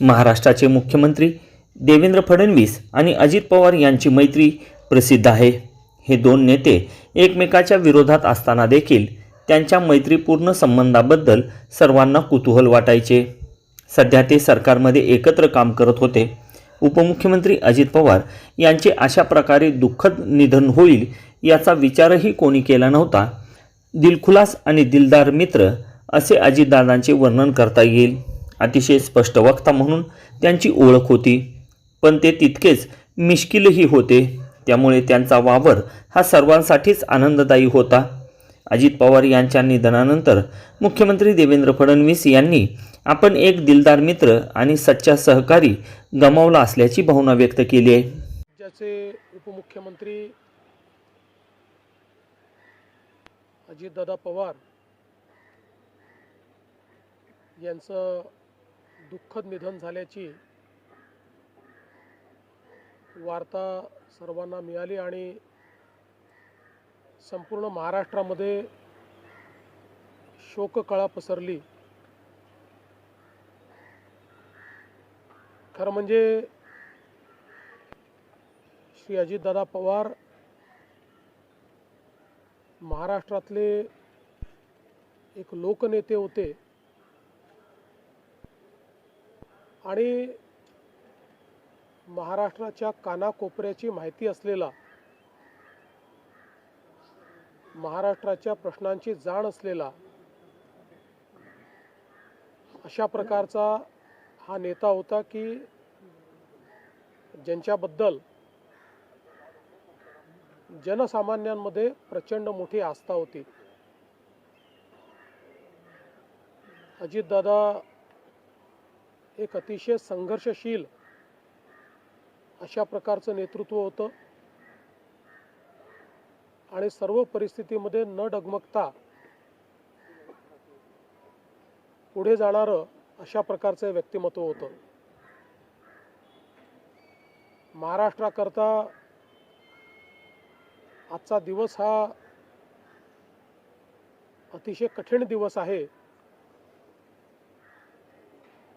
महाराष्ट्राचे मुख्यमंत्री देवेंद्र फडणवीस आणि अजित पवार यांची मैत्री प्रसिद्ध आहे. हे दोन नेते एकमेकाच्या विरोधात असताना देखील त्यांच्या मैत्रीपूर्ण संबंधाबद्दल सर्वांना कुतूहल वाटायचे. सध्या ते सरकारमध्ये एकत्र काम करत होते. उपमुख्यमंत्री अजित पवार यांचे अशा प्रकारे दुःखद निधन होईल याचा विचारही कोणी केला नव्हता. दिलखुलास आणि दिलदार मित्र असे अजितदादांचे वर्णन करता येईल. अतिशय स्पष्ट वक्ता म्हणून त्यांची ओळख होती. पण ते तितकेच मिश्किलही होते. त्यामुळे त्यांचा वावर हा सर्वांसाठीच आनंददायी होता. अजित पवार यांच्या निधनानंतर मुख्यमंत्री देवेंद्र फडणवीस यांनी आपण एक दिलदार मित्र आणि सच्चा सहकारी गमावला असल्याची भावना व्यक्त केली आहे. राज्याचे उपमुख्यमंत्री अजितदादा पवार यांचं दुःखद निधन झाल्याची वार्ता सर्वांना मिळाली आणि संपूर्ण महाराष्ट्रामध्ये शोककळा पसरली. खरं म्हणजे श्री अजितदादा पवार महाराष्ट्रातले एक लोकनेते होते. आणि महाराष्ट्राच्या कानाकोपऱ्याची माहिती असलेला महाराष्ट्राच्या प्रश्नांची जाण असलेला अशा प्रकारचा हा नेता होता की ज्यांच्याबद्दल जनसामान्यांमध्ये प्रचंड मोठी आस्था होती. अजितदादा एक अतिशय संघर्षशील अशा प्रकारचं नेतृत्व होतं. आणि सर्व परिस्थितीमध्ये न डगमगता पुढे जाणारं अशा प्रकारचं व्यक्तिमत्व होतं. महाराष्ट्राकरता आजचा दिवस हा अतिशय कठीण दिवस आहे.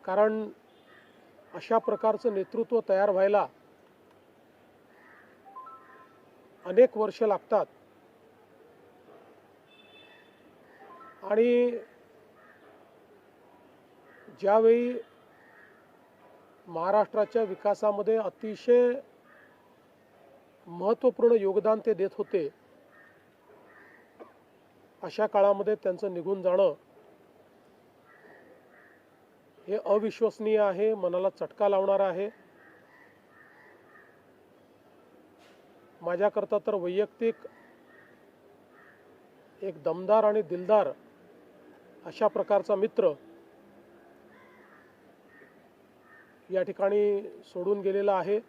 कारण अशा प्रकारचं नेतृत्व तयार व्हायला अनेक वर्ष लागतात. आणि ज्यावेळी महाराष्ट्राच्या विकासामध्ये अतिशय महत्त्वपूर्ण योगदान ते देत होते अशा काळामध्ये त्यांचं निघून जाणं हे अविश्वसनीय आहे मनाला चटका लावणार आहे. माझ्याकरता तर वैयक्तिक एक दमदार आणि दिलदार अशा प्रकारचा मित्र या ठिकाणी सोडून गेलेला आहे.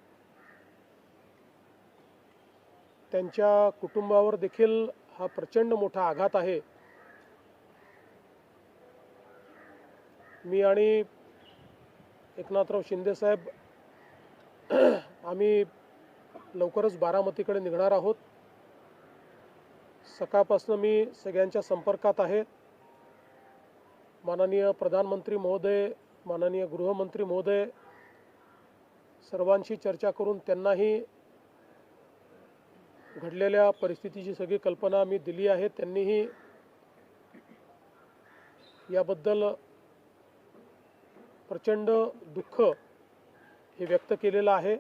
त्यांच्या कुटुंबावर देखील हा प्रचंड मोठा आघात आहे. मी आणि एकनाथराव शिंदेसाहेब आम्ही लवकरच बारामतीकडे निघणार आहोत. सकाळपासून मी सगळ्यांच्या संपर्कात आहे. माननीय प्रधानमंत्री महोदय माननीय गृहमंत्री महोदय सर्वांशी चर्चा करून त्यांनाही घडलेल्या परिस्थितीची सगळी कल्पना मी दिली आहे. त्यांनीही याबद्दल प्रचंड दुःख हे व्यक्त केलेलं आहे.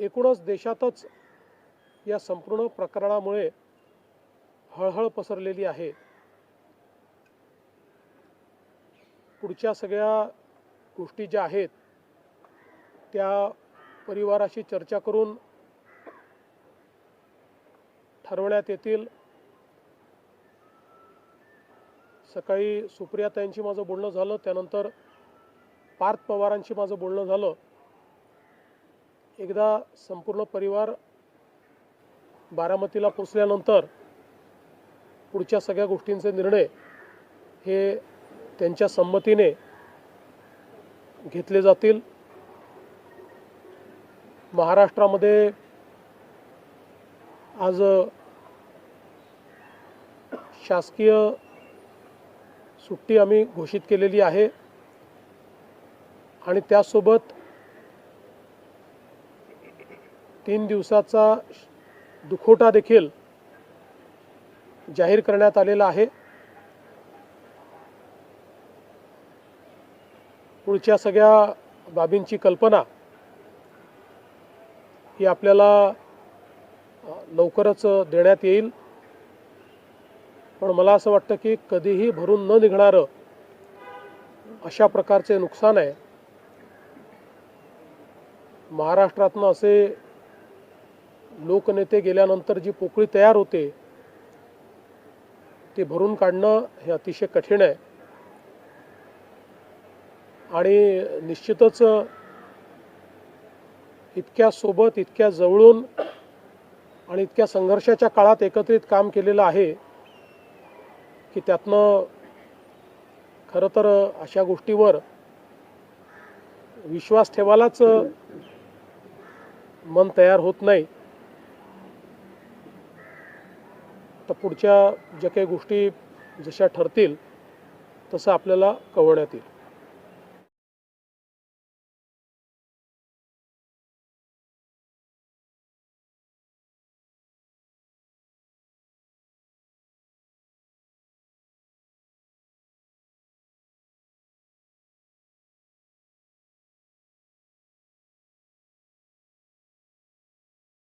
एकूणच देशातच या संपूर्ण प्रकरणामुळे हळहळ पसरलेली आहे. पुढच्या सगळ्या गोष्टी ज्या आहेत त्या परिवाराशी चर्चा करून ठरवण्यात येतील. सकाळी सुप्रियाताईंशी माझं बोलणं झालं त्यानंतर पार्थ पवारांशी माझं बोलणं झालं. एकदा संपूर्ण परिवार बारामतीला पोचल्यानंतर पुढच्या सगळ्या गोष्टींचे निर्णय हे त्यांच्या संमतीने घेतले जातील. महाराष्ट्रामध्ये आज शासकीय सुट्टी आम्ही घोषित केलेली आहे. आणि त्यासोबत तीन दिवसाचा दुखोटा देखील जाहीर करण्यात आलेला आहे. पुढच्या सगळ्या बाबींची कल्पना ही आपल्याला लवकरच देण्यात येईल. पण मला असं वाटतं की कधीही भरून न निघणारं अशा प्रकारचे नुकसान आहे. महाराष्ट्रातनं असे लोकनेते गेल्यानंतर जी पोकळी तयार होते ती भरून काढणं हे अतिशय कठीण आहे. आणि निश्चितच इतक्या सोबत इतक्या जवळून आणि इतक्या संघर्षाच्या काळात एकत्रित काम केलेलं आहे. की त्यातनं खरं तर अशा गोष्टीवर विश्वास ठेवायलाच मन तयार होत नाही. तर पुढच्या ज्या काही गोष्टी जशा ठरतील तसं आपल्याला कळवण्यात येईल.